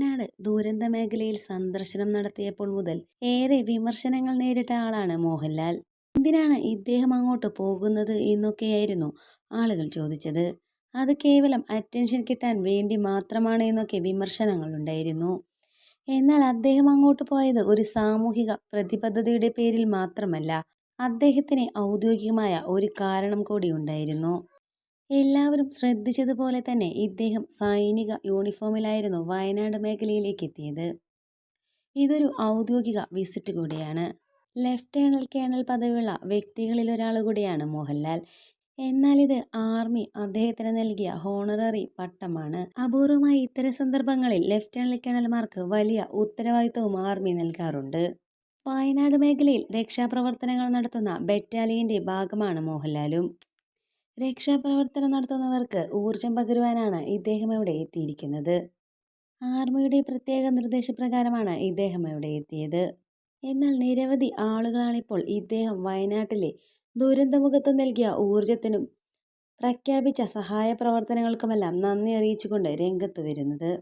വയനാട് ദുരന്ത മേഖലയിൽ സന്ദർശനം നടത്തിയപ്പോൾ മുതൽ ഏറെ വിമർശനങ്ങൾ നേരിട്ട ആളാണ് മോഹൻലാൽ. എന്തിനാണ് ഇദ്ദേഹം അങ്ങോട്ട് പോകുന്നത് എന്നൊക്കെയായിരുന്നു ആളുകൾ ചോദിച്ചത്. അത് കേവലം അറ്റൻഷൻ കിട്ടാൻ വേണ്ടി മാത്രമാണ് എന്നൊക്കെ വിമർശനങ്ങൾ ഉണ്ടായിരുന്നു എന്നാൽ അദ്ദേഹം അങ്ങോട്ട് പോയത് ഒരു സാമൂഹിക പ്രതിബദ്ധതയുടെ പേരിൽ മാത്രമല്ല. അദ്ദേഹത്തിന് ഔദ്യോഗികമായ ഒരു കാരണം കൂടിയുണ്ടായിരുന്നു. എല്ലാവരും ശ്രദ്ധിച്ചതുപോലെ തന്നെ ഇദ്ദേഹം സൈനിക യൂണിഫോമിലായിരുന്നു വയനാട് മേഖലയിലേക്ക് എത്തിയത് ഇതൊരു ഔദ്യോഗിക വിസിറ്റ് കൂടിയാണ്. ലെഫ്റ്റേണൽ കേണൽ പദവിയുള്ള വ്യക്തികളിൽ ഒരാൾ കൂടിയാണ് മോഹൻലാൽ. എന്നാൽ ഇത് ആർമി അദ്ദേഹത്തിന് നൽകിയ ഹോണററി പട്ടമാണ്. അപൂർവമായി ഇത്തരം സന്ദർഭങ്ങളിൽ ലെഫ്റ്റേണൽ കേണൽമാർക്ക് വലിയ ഉത്തരവാദിത്വവും ആർമി നൽകാറുണ്ട്. വയനാട് മേഖലയിൽ രക്ഷാപ്രവർത്തനങ്ങൾ നടത്തുന്ന ബറ്റാലിയന്റെ ഭാഗമാണ് മോഹൻലാലും. രക്ഷാപ്രവർത്തനം നടത്തുന്നവർക്ക് ഊർജം പകരുവാനാണ് ഇദ്ദേഹം ഇവിടെ എത്തിയിരിക്കുന്നത്. ആർമിയുടെ പ്രത്യേക നിർദ്ദേശപ്രകാരമാണ് ഇദ്ദേഹം ഇവിടെ എത്തിയത്. എന്നാൽ നിരവധി ആളുകളാണിപ്പോൾ ഇദ്ദേഹം വയനാട്ടിലെ ദുരന്തമുഖത്ത് നൽകിയ ഊർജത്തിനും പ്രഖ്യാപിച്ച സഹായ പ്രവർത്തനങ്ങൾക്കുമെല്ലാം നന്ദി അറിയിച്ചുകൊണ്ട് രംഗത്തുവരുന്നത്.